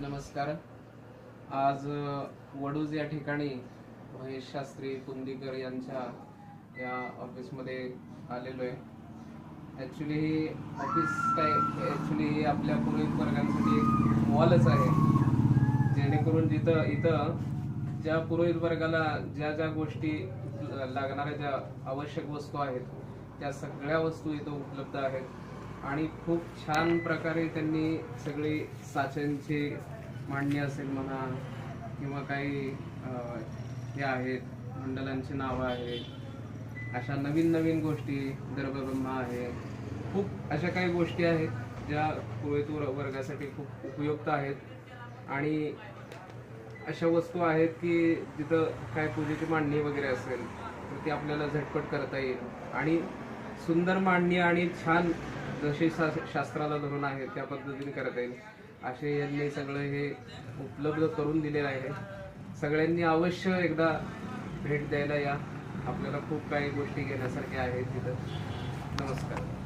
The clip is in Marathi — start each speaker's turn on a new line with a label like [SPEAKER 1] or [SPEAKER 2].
[SPEAKER 1] नमस्कार. आज वडूज या ठिकाणी महेश शास्त्री कुंदीकर यांच्या या ऑफिसमध्ये आलेलो आहे ॲक्च्युली ही ऑफिस काय ॲक्च्युली ही आपल्या पुरोहित वर्गांसाठी एक मॉलच आहे. जेणेकरून जिथं इथं ज्या पुरोहित वर्गाला ज्या ज्या गोष्टी लागणाऱ्या ज्या आवश्यक वस्तू आहेत त्या सगळ्या वस्तू इथं उपलब्ध आहेत. आणि खूप छान प्रकारे त्यांनी सगळी साच्यांची मांडणी असेल म्हणा किंवा काही हे आहेत मंडलांची नावं आहेत अशा नवीन नवीन गोष्टी गर्भब्रह्मा आहे. खूप अशा काही गोष्टी आहेत ज्या पुरोहित वर्गासाठी खूप उपयुक्त आहेत. आणि अशा वस्तू आहेत की जिथं काय पूजेची मांडणी वगैरे असेल तर ती आपल्याला झटपट करता येईल. आणि सुंदर मांडणी आणि छान जशी शा- शास्त्राला धरून आहे त्या पद्धतीने करता येईल. असे यांनी सगळं हे उपलब्ध करून दिलेलं आहे. सगळ्यांनी अवश्य एकदा भेट द्यायला या. आपल्याला खूप काही गोष्टी घेण्यासारख्या आहेत तिथं. नमस्कार.